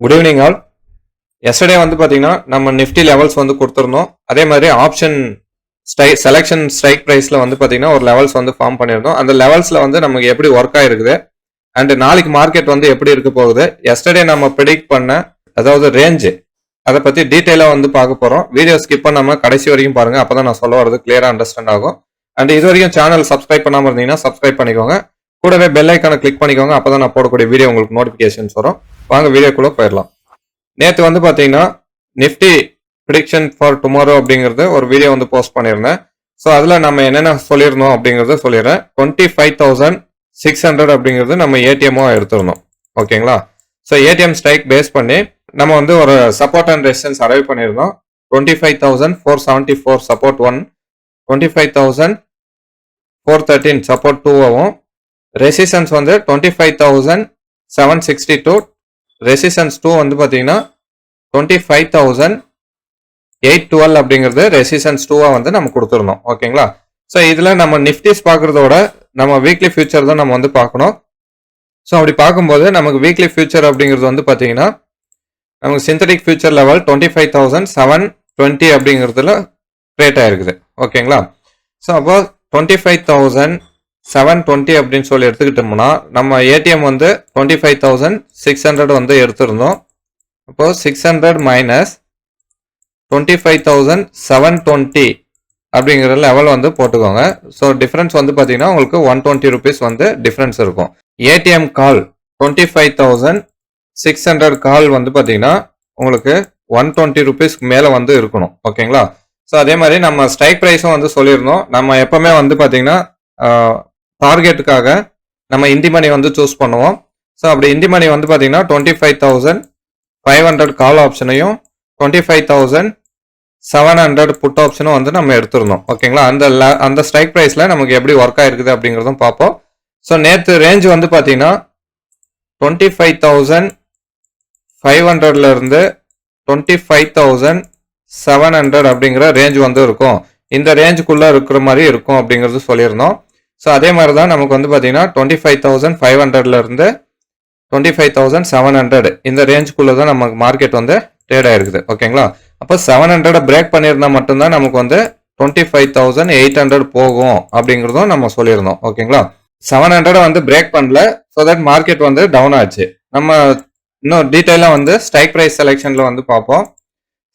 Good evening all yesterday வந்து பார்த்தீங்கன்னா நம்ம நிஃப்டி லெவல்ஸ் வந்து கொடுத்துருந்தோம். அதே மாதிரி ஆப்ஷன் ஸ்ட்ரை செலெக்ஷன் ஸ்ட்ரைக் ப்ரைஸில் வந்து பார்த்தீங்கன்னா ஒரு லெவல்ஸ் வந்து ஃபார்ம் பண்ணியிருந்தோம். அந்த லெவல்ஸில் வந்து நமக்கு எப்படி ஒர்க் ஆகிருக்குது அண்ட் நாளைக்கு மார்க்கெட் வந்து எப்படி இருக்க போகுது? எஸ்டர்டே நம்ம ப்ரிடிக்ட் பண்ண அதாவது ரேஞ்சு அதை பற்றி டீட்டெயிலாக வந்து பார்க்க போகிறோம் வீடியோ ஸ்கிப் பண்ணாமல் கடைசி வரைக்கும் பாருங்கள் அப்போ தான் நான் சொல்ல வரது கிளியராக அண்டர்ஸ்டாண்ட் ஆகும். அண்ட் இது வரைக்கும் சேனல் சப்ஸ்கிரைப் பண்ணாமல் இருந்தீங்கன்னா சப்ஸ்கிரைப் பண்ணிக்கோங்க. கூடவே பெல் ஐக்கானை கிளிக் பண்ணிக்கோங்க. அப்போ தான் நான் போடக்கூடிய வீடியோ உங்களுக்கு நோட்டிஃபிகேஷன்ஸ் வரும். வாங்க வீடியோக்குள்ளே போயிடலாம். நேற்று வந்து பார்த்தீங்கன்னா நிஃப்டி ப்ரிடிக்ஷன் ஃபார் டுமாரோ அப்படிங்கிறது ஒரு வீடியோ வந்து போஸ்ட் பண்ணியிருந்தேன். ஸோ அதில் நம்ம என்னென்ன சொல்லியிருந்தோம் அப்படிங்கிறத சொல்லிடுறேன். Twenty five thousand six hundred அப்படிங்கிறது நம்ம ஏடிஎம்மாக எடுத்திருந்தோம் ஓகேங்களா? ஸோ ஏடிஎம் ஸ்ட்ரைக் பேஸ் பண்ணி நம்ம வந்து ஒரு சப்போர்ட் அண்ட் ரெசிஸ்டன்ஸ் அரைவ் பண்ணியிருந்தோம். Twenty five thousand four seventy four support one twenty five thousand four thirteen support டூவாகவும் resistance வந்து twenty five thousand seven sixty two resistance two வந்து பார்த்தீங்கன்னா twenty five thousand eight twelve அப்படிங்கிறது resistance டூவாக வந்து நம்ம கொடுத்துருந்தோம் ஓகேங்களா ஸோ இதில் நம்ம நிஃப்டிஸ் பார்க்குறதோட நம்ம வீக்லி ஃபியூச்சர் தான் நம்ம வந்து பார்க்கணும். ஸோ அப்படி பார்க்கும்போது நமக்கு வீக்லி ஃபியூச்சர் அப்படிங்கிறது வந்து பார்த்தீங்கன்னா நமக்கு synthetic future level twenty five thousand seven twenty அப்படிங்கிறதுல கிரியேட் ஆகிருக்குது ஓகேங்களா ஸோ அப்போ twenty five thousand seven twenty அப்படின்னு சொல்லி எடுத்துக்கிட்டோம்னா நம்ம ஏடிஎம் வந்து twenty five thousand six hundred வந்து எடுத்திருந்தோம். அப்போ six hundred minus twenty five thousand seven twenty அப்படிங்கிற லெவல் வந்து போட்டுக்கோங்க. ஸோ டிஃப்ரென்ஸ் வந்து பார்த்தீங்கன்னா உங்களுக்கு ஒன் டுவெண்ட்டி ருபீஸ் வந்து டிஃப்ரென்ஸ் இருக்கும். ATM call twenty five thousand six hundred call வந்து பார்த்தீங்கன்னா உங்களுக்கு ஒன் டுவெண்ட்டி ருபீஸ்க்கு மேலே வந்து இருக்கணும். ஓகேங்களா ஸோ அதே மாதிரி நம்ம ஸ்ட்ரைக் ப்ரைஸும் வந்து சொல்லியிருந்தோம். நம்ம எப்பவுமே வந்து பார்த்தீங்கன்னா டார்கெட்டுக்காக நம்ம இந்தி மணி வந்து சூஸ் பண்ணுவோம். ஸோ அப்படி இந்தி மணி வந்து பார்த்தீங்கன்னா twenty five thousand five hundred call ஆப்ஷனையும் twenty five thousand seven hundred put ஆப்ஷனும் வந்து நம்ம எடுத்துருந்தோம். ஓகேங்களா அந்த அந்த ஸ்ட்ரைக் ப்ரைஸில் நமக்கு எப்படி ஒர்க் ஆயிருக்குது அப்படிங்கிறதும் பார்ப்போம் ஸோ நேற்று ரேஞ்ச் வந்து பார்த்தீங்கன்னா டுவெண்ட்டி ஃபைவ் தௌசண்ட் ஃபைவ் ஹண்ட்ரட்லேருந்து twenty five thousand seven hundred அப்படிங்கிற ரேஞ்ச் வந்து இருக்கும். இந்த ரேஞ்சுக்குள்ளே இருக்கிற மாதிரி இருக்கும் அப்படிங்கிறது சொல்லியிருந்தோம். ஸோ அதே மாதிரி தான் நமக்கு வந்து பார்த்தீங்கன்னா டுவெண்ட்டி ஃபைவ் தௌசண்ட் ஃபைவ் ஹண்ட்ரட்லேருந்து twenty five thousand seven hundred இந்த ரேஞ்சுக்குள்ளே தான் நமக்கு மார்க்கெட் வந்து ட்ரேட் ஆகிருக்குது ஓகேங்களா அப்போ செவன் ஹண்ட்ரடை பிரேக் பண்ணியிருந்தா மட்டும்தான் நமக்கு வந்து twenty five thousand eight hundred போகும் அப்படிங்கிறதும் நம்ம சொல்லியிருந்தோம். ஓகேங்களா செவன் ஹண்ட்ரடை வந்து பிரேக் பண்ணல. ஸோ தட் மார்க்கெட் வந்து டவுன் ஆச்சு. நம்ம இன்னும் டீட்டெயிலாக வந்து ஸ்ட்ரைக் ப்ரைஸ் செலெக்ஷனில் வந்து பார்ப்போம்.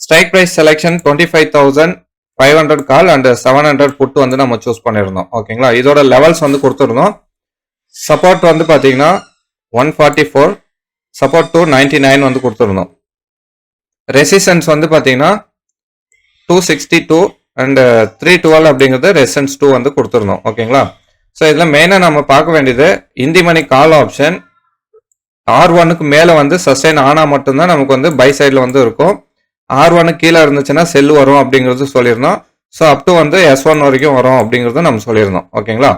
Strike price selection twenty five thousand five hundred call and seven hundred put வந்து நம்ம சூஸ் பண்ணியிருந்தோம் ஓகேங்களா இதோட லெவல்ஸ் வந்து கொடுத்துருந்தோம். சப்போர்ட் வந்து பார்த்தீங்கன்னா one forty four support two ninety nine வந்து கொடுத்துருந்தோம். ரெசிஸ்டன்ஸ் வந்து பார்த்தீங்கன்னா two sixty two and three twelve அப்படிங்கிறது ரெசிஸ்டன்ஸ் டூ வந்து கொடுத்துருந்தோம். ஓகேங்களா ஸோ இதில் மெயினாக நம்ம பார்க்க வேண்டியது in the money call option R ஒனுக்கு மேலே வந்து சஸ்டெயின் ஆனால் மட்டும்தான் நமக்கு வந்து பை சைடில் வந்து இருக்கும். ஆர் ஒன்னு கீழே இருந்துச்சுன்னா செல் வரும் அப்படிங்கிறது சொல்லியிருந்தோம். ஸோ அப் டு வந்து எஸ் ஒன் வரைக்கும் வரும் அப்படிங்கிறத நம்ம சொல்லியிருந்தோம். ஓகேங்களா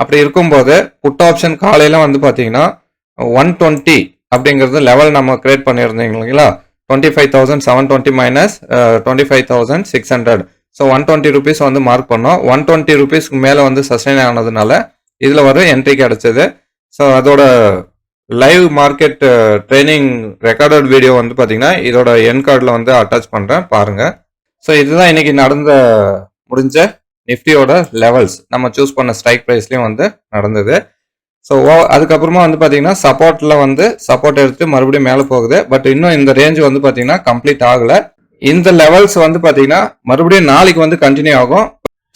அப்படி இருக்கும்போது புட் ஆப்ஷன் காலையில் வந்து பார்த்தீங்கன்னா ஒன் டுவெண்ட்டி அப்படிங்கிறது லெவல் நம்ம கிரியேட் பண்ணியிருந்தீங்க இல்லைங்களா? Twenty five thousand seven twenty minus twenty five thousand six hundred so one twenty rupees வந்து மார்க் பண்ணோம். ஒன் டுவெண்ட்டி ருபீஸ்க்கு மேலே வந்து சஸ்டைன் ஆனதுனால இதில் வர என்ட்ரி கிடச்சிது. ஸோ அதோட live market training recorded video வந்து பார்த்தீங்கன்னா இதோட என் கார்டில் வந்து அட்டாச் பண்ணுறேன் பாருங்கள் ஸோ இதுதான் இன்னைக்கு நடந்த முடிஞ்ச நிஃப்டியோட லெவல்ஸ் நம்ம சூஸ் பண்ண ஸ்ட்ரைக் ப்ரைஸ்லையும் வந்து நடந்தது. ஸோ அதுக்கப்புறமா வந்து பார்த்தீங்கன்னா சப்போர்ட்டில் வந்து சப்போர்ட் எடுத்து மறுபடியும் மேலே போகுது. பட் இன்னும் இந்த ரேஞ்ச் வந்து பார்த்தீங்கன்னா கம்ப்ளீட் ஆகலை. இந்த லெவல்ஸ் வந்து பார்த்தீங்கன்னா மறுபடியும் நாளைக்கு வந்து கண்டினியூ ஆகும்.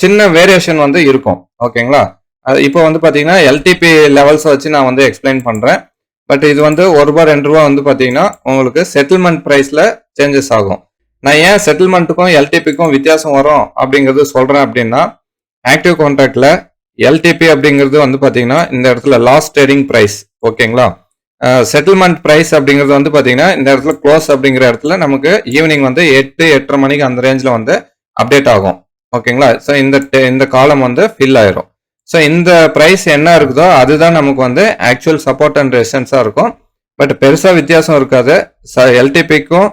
சின்ன வேரியேஷன் வந்து இருக்கும். ஓகேங்களா அது இப்போ வந்து பார்த்தீங்கன்னா எல்டிபி லெவல்ஸ் வச்சு நான் வந்து எக்ஸ்பிளைன் பண்ணுறேன் பட் இது வந்து ஒரு ரூபா ரெண்டு ரூபா வந்து பார்த்தீங்கன்னா உங்களுக்கு செட்டில்மெண்ட் ப்ரைஸில் சேஞ்சஸ் ஆகும். நான் ஏன் செட்டில்மெண்ட்டுக்கும் எல்டிபிக்கும் வித்தியாசம் வரும் அப்படிங்கிறது சொல்கிறேன் அப்படின்னா ஆக்டிவ் கான்ட்ராக்டில் எல்டிபி அப்படிங்கிறது வந்து பார்த்தீங்கன்னா இந்த இடத்துல லாஸ்ட் ட்ரேடிங் ப்ரைஸ் ஓகேங்களா? செட்டில்மெண்ட் ப்ரைஸ் அப்படிங்கிறது வந்து பார்த்தீங்கன்னா இந்த இடத்துல க்ளோஸ் அப்படிங்கிற இடத்துல நமக்கு ஈவினிங் வந்து எட்டு எட்டரை மணிக்கு அந்த ரேஞ்சில் வந்து அப்டேட் ஆகும். ஓகேங்களா? ஸோ இந்த இந்த காலம் வந்து ஃபில் ஆயிரும். ஸோ இந்த ப்ரைஸ் என்ன இருக்குதோ அதுதான் நமக்கு வந்து ஆக்சுவல் சப்போர்ட் அண்ட் ரெசிஸ்டன்ஸாக இருக்கும். பட் பெருசாக வித்தியாசம் இருக்காது. ச எல்டிபிக்கும்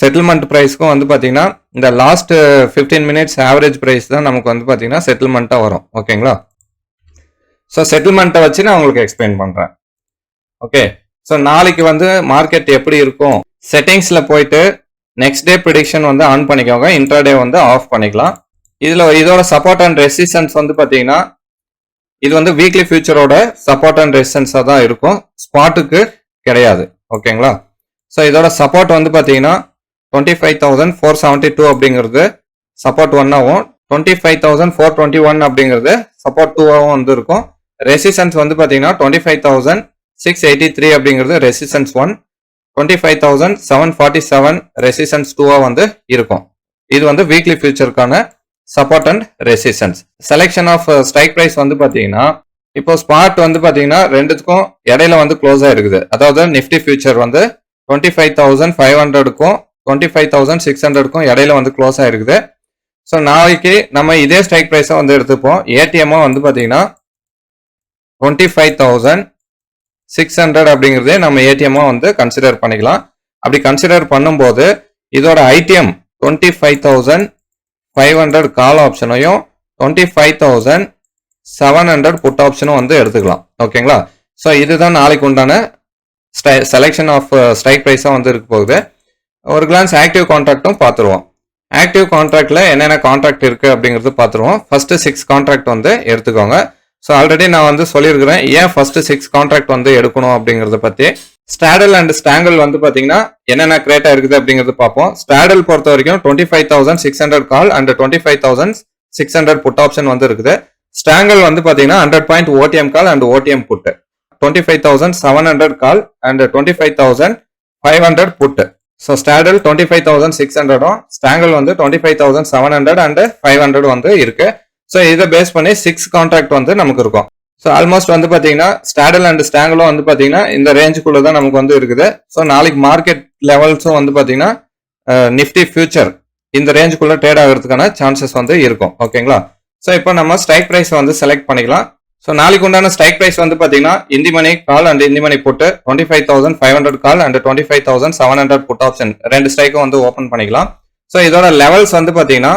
செட்டில்மெண்ட் ப்ரைஸ்க்கும் வந்து பார்த்தீங்கன்னா இந்த last fifteen minutes average price தான் நமக்கு வந்து பார்த்தீங்கன்னா செட்டில்மெண்ட்டாக வரும். ஓகேங்களா ஸோ செட்டில்மெண்ட்டை வச்சு நான் உங்களுக்கு எக்ஸ்பிளைன் பண்ணுறேன் ஓகே ஸோ நாளைக்கு வந்து மார்க்கெட் எப்படி இருக்கும்? செட்டிங்ஸில் போயிட்டு நெக்ஸ்ட் டே ப்ரிடிக்ஷன் வந்து ஆன் பண்ணிக்கோங்க. இன்ட்ராடே வந்து ஆஃப் பண்ணிக்கலாம். இதுல இதோட சப்போர்ட் அண்ட் ரெசிஸ்டன்ஸ் வந்து பாத்தீங்கன்னா இது வந்து வீக்லி ஃபியூச்சரோட சப்போர்ட் அண்ட் ரெசிஸ்டன்ஸாக தான் இருக்கும். ஸ்பாட்டுக்கு கிடையாது. ஓகேங்களா ஸோ இதோட சப்போர்ட் வந்து பார்த்தீங்கன்னா twenty five thousand four seventy two அப்படிங்கிறது support ஒன்னாகவும் twenty five thousand four twenty one அப்படிங்கிறது சப்போர்ட் டூவாகவும் வந்து இருக்கும். ரெசிஸ்டன்ஸ் வந்து பார்த்தீங்கன்னா twenty five thousand six eighty three அப்படிங்கிறது resistance one twenty five thousand seven forty seven resistance டூவாக வந்து இருக்கும். இது வந்து weekly ஃபியூச்சருக்கான support and resistance selection of strike price வந்து பார்த்தீங்கன்னா இப்போ ஸ்பாட் வந்து பார்த்தீங்கன்னா ரெண்டுத்துக்கும் இடையில வந்து க்ளோஸ் இருக்குது. அதாவது நிஃப்டி ஃபியூச்சர் வந்து டுவெண்ட்டி ஃபைவ் தௌசண்ட் ஃபைவ் ஹண்ட்ரடுக்கும் டுவெண்ட்டி ஃபைவ் தௌசண்ட் சிக்ஸ் ஹண்ட்ரடுக்கும் இடையில வந்து க்ளோஸ் ஆயிருக்குது ஸோ நாளைக்கு நம்ம இதே ஸ்ட்ரைக் ப்ரைஸை வந்து எடுத்துப்போம். ஏடிஎம்மா வந்து பார்த்தீங்கன்னா twenty five thousand six hundred அப்படிங்கிறதே நம்ம ஏடிஎம்மாக வந்து கன்சிடர் பண்ணிக்கலாம். அப்படி கன்சிடர் பண்ணும்போது இதோட ITM twenty five thousand five hundred call ஆப்ஷனையும் twenty five thousand seven hundred put ஆப்ஷனும் வந்து எடுத்துக்கலாம். ஓகேங்களா ஸோ இதுதான் நாளைக்கு உண்டான ஸ்டை செலெக்ஷன் ஆஃப் ஸ்ட்ரைக் ப்ரைஸாக வந்து இருக்க போகுது. ஒரு கிளான்ஸ் ஆக்டிவ் கான்ட்ராக்ட்டும் பார்த்துருவோம் ஆக்டிவ் கான்ட்ராக்டில் என்னென்ன கான்ட்ராக்ட் இருக்குது அப்படிங்கிறது பார்த்துருவோம் ஃபஸ்ட்டு சிக்ஸ் கான்ட்ராக்ட் வந்து எடுத்துக்கோங்க. ஸோ ஆல்ரெடி நான் வந்து சொல்லியிருக்கிறேன் ஏன் ஃபர்ஸ்ட் சிக்ஸ் கான்ட்ராக்ட் வந்து எடுக்கணும் அப்படிங்கறத பத்தி. ஸ்டாடல் அண்ட் ஸ்டாங்கல் வந்து பாத்தீங்கன்னா என்னென்ன கிரேட்டா இருக்குது அப்படிங்கறது பார்ப்போம். ஸ்டாடல் பொறுத்த வரைக்கும் twenty five thousand six hundred call and twenty five thousand six hundred put option வந்து இருக்குது. ஸ்டாங்கல் வந்து பாத்தீங்கன்னா hundred point OTM call and OTM put twenty five thousand seven hundred call and twenty five thousand five hundred put so straddle twenty five thousand six ஹண்ட்ரடும் strangle வந்து twenty five thousand seven hundred and five hundred வந்து இருக்குது so இதை base பண்ணி six contract வந்து நமக்கு இருக்கும். So almost வந்து பார்த்தீங்கன்னா ஸ்டாடல் அண்ட் ஸ்டாங்கலும் வந்து பார்த்தீங்கன்னா இந்த ரேஞ்சுக்குள்ள தான் நமக்கு வந்து இருக்குது. ஸோ நாளைக்கு மார்க்கெட் லெவல்ஸும் வந்து பார்த்தீங்கன்னா நிஃப்டி ஃபியூச்சர் இந்த ரேஞ்சுக்குள்ள ட்ரேட் ஆகிறதுக்கான சான்சஸ் வந்து இருக்கும். ஓகேங்களா ஸோ இப்போ நம்ம ஸ்ட்ரைக் ப்ரைஸ் வந்து செலக்ட் பண்ணிக்கலாம். ஸோ நாளைக்கு உண்டான ஸ்ட்ரைக் ப்ரைஸ் வந்து பார்த்தீங்கன்னா in the money call and in the money put twenty five thousand five hundred call and twenty five thousand seven hundred put option ரெண்டு ஸ்ட்ரைக்கும் வந்து ஓப்பன் பண்ணிக்கலாம். ஸோ இதோட லெவல்ஸ் வந்து பார்த்தீங்கன்னா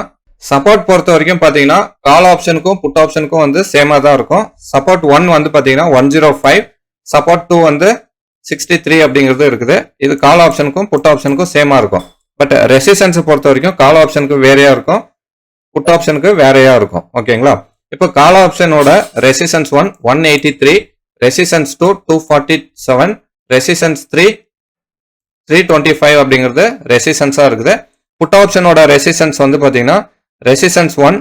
சப்போர்ட் பொறுத்த வரைக்கும் பார்த்தீங்கன்னா கால் ஆப்ஷனுக்கும் புட் ஆப்ஷனுக்கும் வந்து சேமாக தான் இருக்கும். சப்போர்ட் ஒன் வந்து பார்த்தீங்கன்னா one zero five support two வந்து சிக்ஸ்டி த்ரீ அப்படிங்கிறது இருக்குது. இது கால் ஆப்ஷனுக்கும் புட் ஆப்ஷனுக்கும் சேமா இருக்கும். பட் ரெசிஸ்டன்ஸை பொறுத்த வரைக்கும் கால் ஆப்ஷனுக்கு வேறையாக இருக்கும். புட் ஆப்ஷனுக்கு வேறையாக இருக்கும். ஓகேங்களா இப்போ call ஆப்ஷனோட resistance one one eighty three resistance two two forty seven resistance three three twenty five அப்படிங்கிறது ரெசிஸ்டன்ஸாக இருக்குது. புட் ஆப்ஷனோட ரெசிஸ்டன்ஸ் வந்து பார்த்தீங்கன்னா resistance one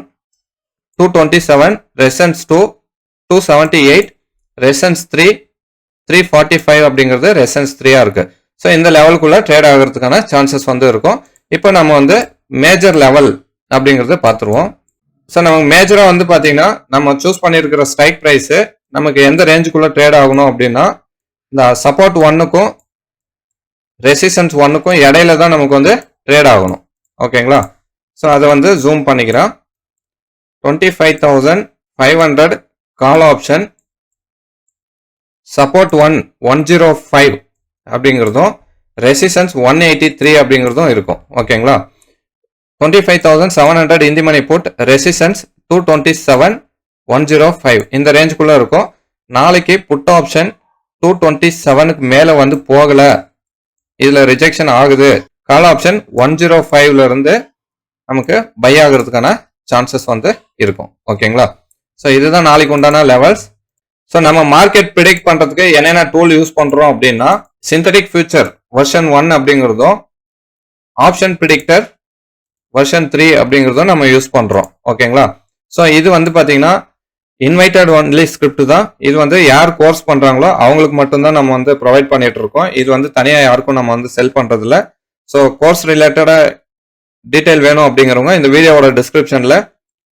two twenty seven resistance two two seventy eight resistance three three forty five அப்படிங்கிறது resistance த்ரீயாக இருக்குது so இந்த லெவலுக்குள்ள ட்ரேட் ஆகிறதுக்கான சான்சஸ் வந்து இருக்கும். இப்போ நம்ம வந்து மேஜர் லெவல் அப்படிங்கறத பார்த்துருவோம். ஸோ நமக்கு மேஜராக வந்து பார்த்தீங்கன்னா நம்ம சூஸ் பண்ணியிருக்கிற ஸ்ட்ரைக் ப்ரைஸ் நமக்கு எந்த ரேஞ்சுக்குள்ளே ட்ரேட் ஆகணும் அப்படின்னா இந்த சப்போர்ட் ஒன்னுக்கும் ரெசிஸ்டன்ஸ் ஒன்னுக்கும் இடையில தான் நமக்கு வந்து ட்ரேட் ஆகணும். ஓகேங்களா ஸோ அதை வந்து ஜூம் பண்ணிக்கிறோம். Twenty five thousand five hundred call option support one one zero five அப்படிங்கிறதும் ரெசிஸ்டன்ஸ் ஒன் எயிட்டி த்ரீ அப்படிங்கிறதும் இருக்கும். ஓகேங்களா twenty five thousand seven hundred in the money put resistance two twenty seven one zero five இந்த ரேஞ்சுக்குள்ளே இருக்கும். நாளைக்கு put option two twenty செவனுக்கு மேலே வந்து போகலை. இதில் ரிஜெக்ஷன் ஆகுது. கால் ஆப்ஷன் ஒன் ஜீரோ ஃபைவ்லேருந்து நமக்கு பை ஆகிறதுக்கான சான்சஸ் வந்து இருக்கும். ஓகேங்களா ஸோ இதுதான் நாளைக்கு உண்டான லெவல்ஸ் ஸோ நம்ம மார்க்கெட் ப்ரிடிக்ட் பண்ணுறதுக்கு என்னென்ன டூல் யூஸ் பண்ணுறோம் அப்படின்னா சிந்தட்டிக் ஃபியூச்சர் வெர்ஷன் ஒன் அப்படிங்கிறதும் ஆப்ஷன் ப்ரிடிக்டர் வெர்ஷன் த்ரீ அப்படிங்கிறதும் நம்ம யூஸ் பண்ணுறோம் ஓகேங்களா ஸோ இது வந்து பார்த்தீங்கன்னா இன்வைட்டட் ஒன்லி ஸ்கிரிப்ட் தான். இது வந்து யார் கோர்ஸ் பண்ணுறாங்களோ அவங்களுக்கு மட்டும்தான் நம்ம வந்து ப்ரொவைட் பண்ணிட்டு இருக்கோம். இது வந்து தனியாக யாருக்கும் நம்ம வந்து செல் பண்ணுறதில்ல ஸோ கோர்ஸ் ரிலேட்டடாக டீட்டெயில் வேணும் அப்படிங்கிறவங்க இந்த வீடியோவோட டிஸ்கிரிப்ஷனில்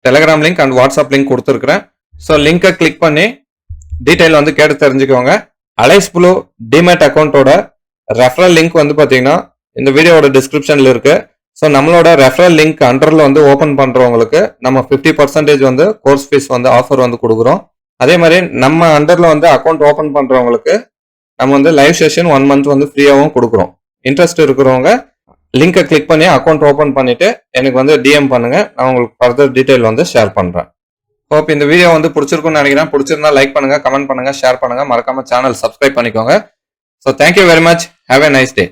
Telegram link and WhatsApp link கொடுத்துருக்குறேன். ஸோ லிங்கை கிளிக் பண்ணி டீட்டெயில் வந்து கேட்டு தெரிஞ்சுக்கோங்க. அலைஸ் ப்ளூ டிமேட் அக்கௌண்ட்டோட ரெஃபரல் லிங்க் வந்து பார்த்தீங்கன்னா இந்த வீடியோவோட டிஸ்கிரிப்ஷனில் இருக்குது ஸோ நம்மளோட ரெஃபரல் லிங்க் அண்டரில் வந்து ஓப்பன் பண்ணுறவங்களுக்கு நம்ம ஃபிஃப்டி பர்சன்டேஜ் வந்து கோர்ஸ் ஃபீஸ் வந்து ஆஃபர் வந்து கொடுக்குறோம். அதே மாதிரி நம்ம அண்டரில் வந்து அக்கௌண்ட் ஓப்பன் பண்ணுறவங்களுக்கு நம்ம வந்து லைவ் செஷன் ஒன் மந்த் வந்து ஃப்ரீயாகவும் கொடுக்குறோம். இன்ட்ரெஸ்ட் இருக்கிறவங்க லிங்கை கிளிக் பண்ணி அக்கௌண்ட் ஓப்பன் பண்ணிட்டு எனக்கு வந்து டிஎம் பண்ணுங்க. நான் உங்களுக்கு ஃபர்தர் டீட்டெயில் வந்து ஷேர் பண்றேன். ஹோப் இந்த வீடியோ வந்து பிடிச்சிருக்கும்னு நினைக்கிறேன். பிடிச்சிருந்தா லைக் பண்ணுங்க கமெண்ட் பண்ணுங்க ஷேர் பண்ணுங்க. மறக்காம சேனல் சப்ஸ்கிரைப் பண்ணிக்கோங்க. So thank you very much have a nice day